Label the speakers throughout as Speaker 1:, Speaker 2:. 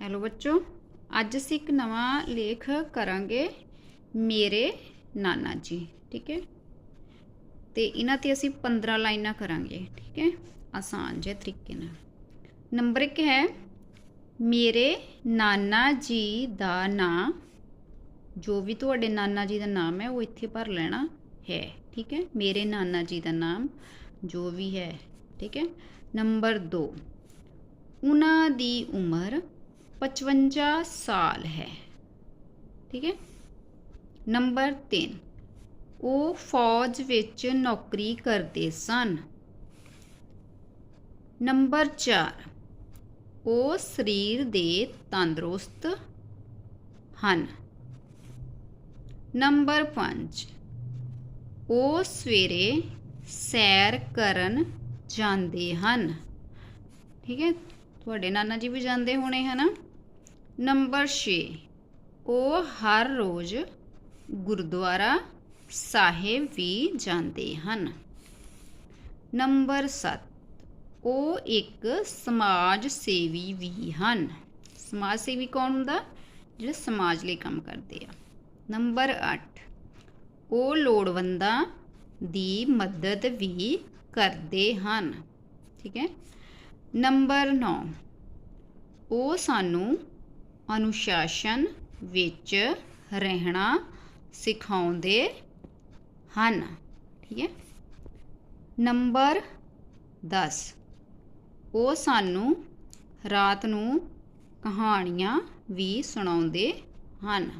Speaker 1: Hello ਬੱਚੋ, ਅੱਜ ਅਸੀਂ ਇੱਕ ਨਵਾਂ ਲੇਖ ਕਰਾਂਗੇ ਮੇਰੇ ਨਾਨਾ ਜੀ, ਠੀਕ ਹੈ? ਤੇ ਇਹਨਾਂ ਤੇ ਅਸੀਂ 15 ਲਾਈਨਾਂ ਕਰਾਂਗੇ, ਠੀਕ ਹੈ? ਆਸਾਨ ਜਿਹੇ ਤਰੀਕੇ ਨਾਲ। ਨੰਬਰ 1 ਹੈ, ਮੇਰੇ ਨਾਨਾ ਜੀ ਦਾ ਨਾਂ, ਜੋ ਵੀ ਤੁਹਾਡੇ ਨਾਨਾ ਜੀ ਦਾ ਨਾਮ ਹੈ, ਉਹ ਇੱਥੇ ਭਰ ਲੈਣਾ ਹੈ, ਠੀਕ ਹੈ? ਮੇਰੇ ਨਾਨਾ ਜੀ ਦਾ ਨਾਮ ਜੋ ਵੀ ਹੈ, ਠੀਕ ਹੈ? ਨੰਬਰ 2 ਉਹਨਾਂ ਦੀ ਉਮਰ 55 ਸਾਲ ਹੈ ਠੀਕ ਹੈ ਨੰਬਰ 3 ਉਹ ਫੌਜ ਵਿੱਚ ਨੌਕਰੀ ਕਰਦੇ ਸਨ ਨੰਬਰ 4 ਉਹ ਸਰੀਰ ਦੇ ਤੰਦਰੁਸਤ ਹਨ ਨੰਬਰ 5 ਉਹ ਸਵੇਰੇ ਸੈਰ ਕਰਨ ਜਾਂਦੇ ਹਨ ਠੀਕ ਹੈ ਤੁਹਾਡੇ ਨਾਨਾ ਜੀ ਵੀ ਜਾਂਦੇ ਹੋਣੇ ਹਨਾ ਨੰਬਰ 6 ਉਹ ਹਰ ਰੋਜ਼ ਗੁਰਦੁਆਰਾ ਸਾਹਿਬ ਵੀ ਜਾਂਦੇ ਹਨ। ਨੰਬਰ 7 ਉਹ ਇੱਕ ਸਮਾਜ ਸੇਵੀ ਵੀ ਹਨ। ਸਮਾਜ ਸੇਵੀ ਕੌਣ ਹੁੰਦਾ? ਜਿਹੜੇ ਸਮਾਜ ਲਈ ਕੰਮ ਕਰਦੇ ਆ। ਨੰਬਰ 8 ਉਹ ਲੋੜਵੰਦਾਂ ਦੀ ਮਦਦ ਵੀ ਕਰਦੇ ਹਨ। ਠੀਕ ਹੈ। ਨੰਬਰ 9 ਉਹ ਸਾਨੂੰ ਅਨੁਸ਼ਾਸਨ ਵਿੱਚ ਰਹਿਣਾ ਸਿਖਾਉਂਦੇ ਹਨ। ਠੀਕ ਹੈ। ਨੰਬਰ 10 ਉਹ ਸਾਨੂੰ ਰਾਤ ਨੂੰ ਕਹਾਣੀਆਂ ਵੀ ਸੁਣਾਉਂਦੇ ਹਨ।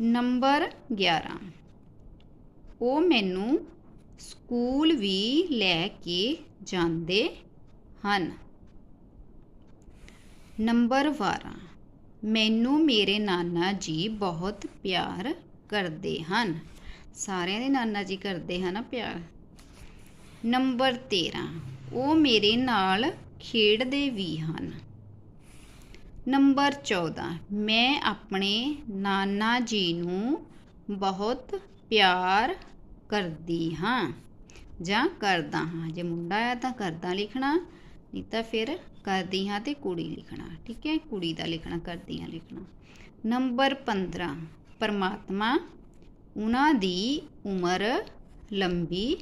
Speaker 1: ਨੰਬਰ 11 ਉਹ ਮੈਨੂੰ ਸਕੂਲ ਵੀ ਲੈ ਕੇ ਜਾਂਦੇ ਹਨ। ਨੰਬਰ 12 ਮੈਨੂੰ ਮੇਰੇ ਨਾਨਾ ਜੀ ਬਹੁਤ ਪਿਆਰ ਕਰਦੇ ਹਨ। ਸਾਰਿਆਂ ਦੇ ਨਾਨਾ ਜੀ ਕਰਦੇ ਹਨ ਪਿਆਰ। ਨੰਬਰ 13 ਉਹ ਮੇਰੇ ਨਾਲ ਖੇਡਦੇ ਵੀ ਹਨ। ਨੰਬਰ 14 ਮੈਂ ਆਪਣੇ ਨਾਨਾ ਜੀ ਨੂੰ ਬਹੁਤ ਪਿਆਰ ਕਰਦੀ ਹਾਂ। ਜਾਂ ਕਰਦਾ ਹਾਂ। ਜੇ ਮੁੰਡਾ ਆ ਤਾਂ ਕਰਦਾ ਲਿਖਣਾ। ਨਹੀਂ ਤਾਂ ਫਿਰ ਕਰਦੀ ਹਾਂ ਤੇ ਕੁੜੀ ਲਿਖਣਾ, ਠੀਕ ਹੈ? ਕੁੜੀ ਦਾ ਲਿਖਣਾ, ਕਰਦੀ ਹਾਂ ਲਿਖਣਾ। ਨੰਬਰ 15 ਪਰਮਾਤਮਾ ਉਹਨਾਂ ਦੀ ਉਮਰ ਲੰਬੀ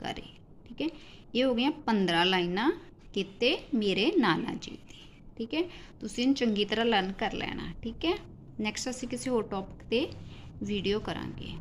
Speaker 1: ਕਰੇ, ਠੀਕ ਹੈ? ਇਹ ਹੋ ਗਈਆਂ 15 ਲਾਈਨਾਂ, ਕਿਤੇ ਮੇਰੇ ਨਾਨਾ ਜੀ ਦੀ ਠੀਕ ਹੈ? ਤੁਸੀਂ ਇਹਨੂੰ ਚੰਗੀ ਤਰ੍ਹਾਂ ਲਰਨ ਕਰ ਲੈਣਾ, ਠੀਕ ਹੈ? ਨੈਕਸਟ ਅਸੀਂ ਕਿਸੇ ਹੋਰ ਟੌਪਿਕ ਤੇ ਵੀਡੀਓ ਕਰਾਂਗੇ।